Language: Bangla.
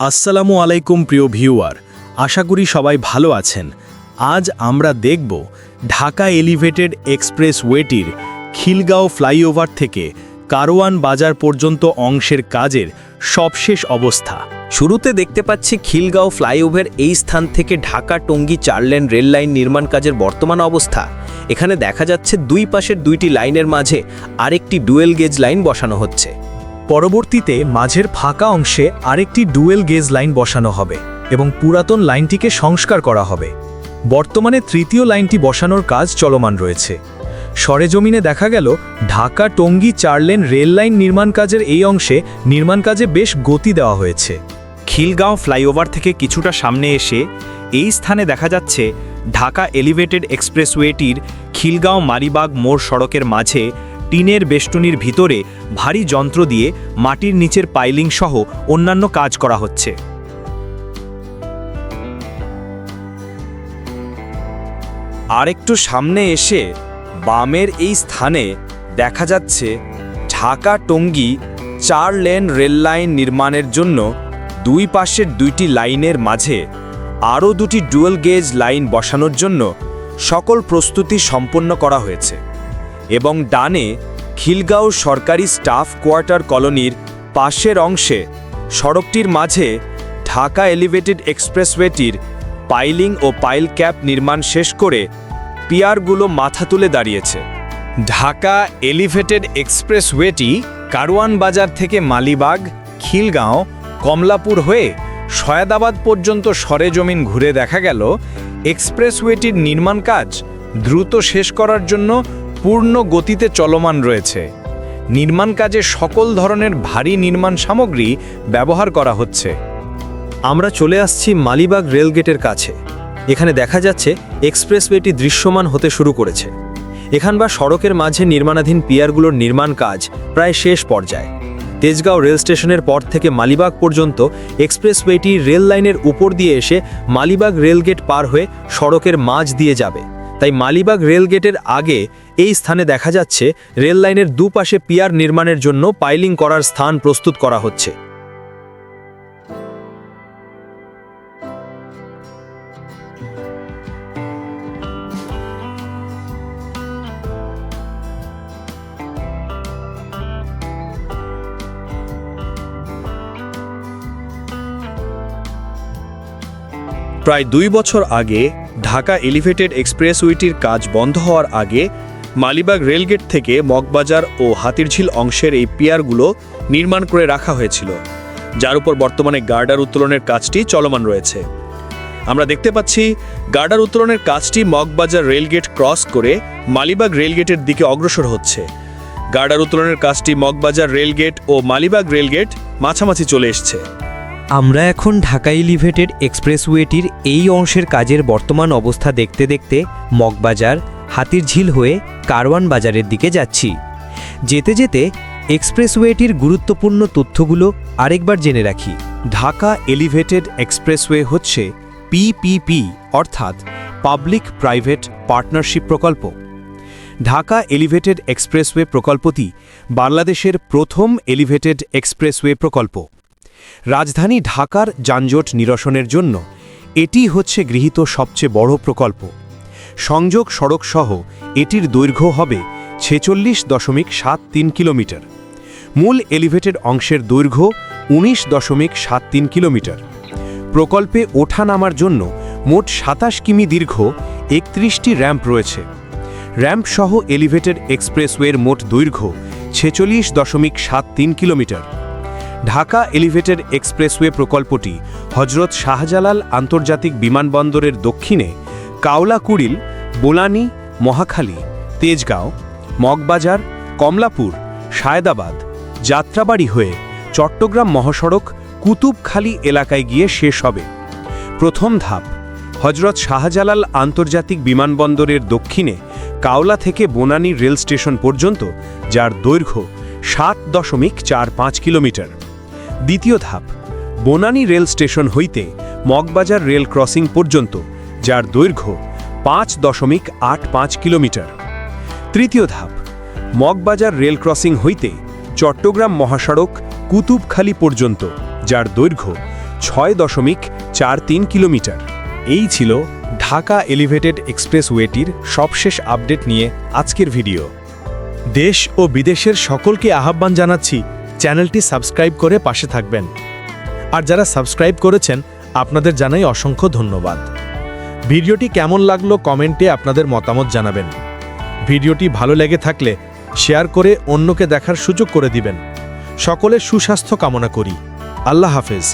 আসসালামু আলাইকুম প্রিয় ভিউয়ার, আশা করি সবাই ভালো আছেন। আজ আমরা দেখব ঢাকা এলিভেটেড এক্সপ্রেস ওয়েটির খিলগাঁও ফ্লাইওভার থেকে কারওয়ান বাজার পর্যন্ত অংশের কাজের সবশেষ অবস্থা। শুরুতে দেখতে পাচ্ছি খিলগাঁও ফ্লাইওভার এই স্থান থেকে ঢাকা টঙ্গী চার লেন রেল লাইন নির্মাণ কাজের বর্তমান অবস্থা। এখানে দেখা যাচ্ছে দুই পাশের দুইটি লাইনের মাঝে আরেকটি ডুয়েল গেজ লাইন বসানো হচ্ছে। পরবর্তীতে মাঝের ফাঁকা অংশে আরেকটি ডুয়েল গেজ লাইন বসানো হবে এবং পুরাতন লাইনটিকে সংস্কার করা হবে। বর্তমানে তৃতীয় লাইনটি বসানোর কাজ চলমান রয়েছে। সরেজমিনে দেখা গেল ঢাকা টঙ্গী চার লেন রেল লাইন নির্মাণ কাজের এই অংশে নির্মাণ কাজে বেশ গতি দেওয়া হয়েছে। খিলগাঁও ফ্লাইওভার থেকে কিছুটা সামনে এসে এই স্থানে দেখা যাচ্ছে, ঢাকা এলিভেটেড এক্সপ্রেসওয়েটির খিলগাঁও মারিবাগ মোড় সড়কের মাঝে টিনের বেষ্টনীর ভিতরে ভারী যন্ত্র দিয়ে মাটির নিচের পাইলিং সহ অন্যান্য কাজ করা হচ্ছে। আরেকটু সামনে এসে বামের এই স্থানে দেখা যাচ্ছে ঢাকা টঙ্গী চার লেন রেল লাইন নির্মাণের জন্য দুই পাশের দুইটি লাইনের মাঝে আরও দুটি ডুয়েল গেজ লাইন বসানোর জন্য সকল প্রস্তুতি সম্পন্ন করা হয়েছে। এবং ডানে খিলগাঁও সরকারি স্টাফ কোয়ার্টার কলোনির পাশের অংশে সড়কটির মাঝে ঢাকা এলিভেটেড এক্সপ্রেসওয়েটির পাইলিং ও পাইল ক্যাপ নির্মাণ শেষ করে পিয়ারগুলো মাথা তুলে দাঁড়িয়েছে। ঢাকা এলিভেটেড এক্সপ্রেসওয়েটি কারওয়ান বাজার থেকে মালিবাগ, খিলগাঁও, কমলাপুর হয়ে সয়াদাবাদ পর্যন্ত সরেজমিন ঘুরে দেখা গেল। এক্সপ্রেসওয়েটির নির্মাণ কাজ দ্রুত শেষ করার জন্য পূর্ণ গতিতে চলমান রয়েছে। নির্মাণ কাজে সকল ধরনের ভারী নির্মাণ সামগ্রী ব্যবহার করা হচ্ছে। আমরা চলে আসছি মালিবাগ রেলগেটের কাছে। এখানে দেখা যাচ্ছে এক্সপ্রেসওয়েটি দৃশ্যমান হতে শুরু করেছে। এখানবার সড়কের মাঝে নির্মাণাধীন পিয়ারগুলোর নির্মাণ কাজ প্রায় শেষ পর্যায়ে। তেজগাঁও রেল স্টেশনের পর থেকে মালিবাগ পর্যন্ত এক্সপ্রেসওয়েটি রেল লাইনের উপর দিয়ে এসে মালিবাগ রেলগেট পার হয়ে সড়কের মাঝ দিয়ে যাবে। তাই মালিবাগ রেলগেটের আগে এই স্থানে দেখা যাচ্ছে রেল লাইনের দুপাশে পিয়ার নির্মাণের জন্য পাইলিং করার স্থান প্রস্তুত করা হচ্ছে। প্রায় দুই বছর আগে ঢাকা এলিভেটেড এক্সপ্রেসওয়েটির কাজ বন্ধ হওয়ার আগে মালিবাগ রেলগেট থেকে মগবাজার ও হাতিরঝিল অংশের এই পিয়ারগুলো নির্মাণ করে রাখা হয়েছিল, যার উপর বর্তমানে গার্ডার উত্তোলনের কাজটি চলমান রয়েছে। আমরা দেখতে পাচ্ছি, গার্ডার উত্তোলনের কাজটি মগবাজার রেলগেট ক্রস করে মালিবাগ রেলগেটের দিকে অগ্রসর হচ্ছে। গার্ডার উত্তোলনের কাজটি মগবাজার রেলগেট ও মালিবাগ রেলগেট মাঝামাঝি চলে এসছে। আমরা এখন ঢাকা এলিভেটেড এক্সপ্রেসওয়েটির এই অংশের কাজের বর্তমান অবস্থা দেখতে দেখতে মগবাজার হাতিরঝিল হয়ে কারওয়ান বাজারের দিকে যাচ্ছি। যেতে যেতে এক্সপ্রেসওয়েটির গুরুত্বপূর্ণ তথ্যগুলো আরেকবার জেনে রাখি। ঢাকা এলিভেটেড এক্সপ্রেসওয়ে হচ্ছে পিপিপি অর্থাৎ পাবলিক প্রাইভেট পার্টনারশিপ প্রকল্প। ঢাকা এলিভেটেড এক্সপ্রেসওয়ে প্রকল্পটি বাংলাদেশের প্রথম এলিভেটেড এক্সপ্রেসওয়ে প্রকল্প। রাজধানী ঢাকার যানজট নিরসনের জন্য এটি হচ্ছে গৃহীত সবচেয়ে বড় প্রকল্প। সংযোগ সড়ক সহ এটির দৈর্ঘ্য হবে ছেচল্লিশ দশমিক সাত তিন কিলোমিটার। মূল এলিভেটেড অংশের দৈর্ঘ্য উনিশ দশমিক সাত তিন কিলোমিটার। প্রকল্পে ওঠা নামার জন্য মোট সাতাশ কিমি দীর্ঘ একত্রিশটি র্যাম্প রয়েছে। র্যাম্প সহ এলিভেটেড এক্সপ্রেসওয়ের মোট দৈর্ঘ্য ছেচল্লিশ দশমিক সাত তিন কিলোমিটার। ঢাকা এলিভেটেড এক্সপ্রেসওয়ে প্রকল্পটি হজরত শাহজালাল আন্তর্জাতিক বিমানবন্দরের দক্ষিণে কাওলাকুড়িল, বোলানি, মহাখালী, তেজগাঁও, মগবাজার, কমলাপুর, সায়দাবাদ যাত্রাবাড়ি হয়ে চট্টগ্রাম মহাসড়ক কুতুবখালী এলাকায় গিয়ে শেষ হবে। প্রথম ধাপ, হজরত শাহজালাল আন্তর্জাতিক বিমানবন্দরের দক্ষিণে কাওলা থেকে বনানী রেল স্টেশন পর্যন্ত, যার দৈর্ঘ্য সাত দশমিক চার পাঁচ কিলোমিটার। দ্বিতীয় ধাপ, বনানী রেল স্টেশন হইতে মগবাজার রেল ক্রসিং পর্যন্ত যার দৈর্ঘ্য পাঁচ দশমিক আট পাঁচ কিলোমিটার। তৃতীয় ধাপ, মগবাজার রেল ক্রসিং হইতে চট্টগ্রাম মহাসড়ক কুতুবখালী পর্যন্ত, যার দৈর্ঘ্য ছয় দশমিক চার তিন কিলোমিটার। এই ছিল ঢাকা এলিভেটেড এক্সপ্রেসওয়েটির সবশেষ আপডেট নিয়ে আজকের ভিডিও। দেশ ও বিদেশের সকলকে আহ্বান জানাচ্ছি, চ্যানেলটি সাবস্ক্রাইব করে পাশে থাকবেন। আর যারা সাবস্ক্রাইব করেছেন, আপনাদের জানাই অসংখ্য ধন্যবাদ। ভিডিওটি কেমন লাগল কমেন্টে আপনাদের মতামত জানাবেন। ভিডিওটি ভালো লেগে থাকলে শেয়ার করে অন্যকে দেখার সুযোগ করে দিবেন। সকলে সুস্বাস্থ্য কামনা করি। আল্লাহ হাফেজ।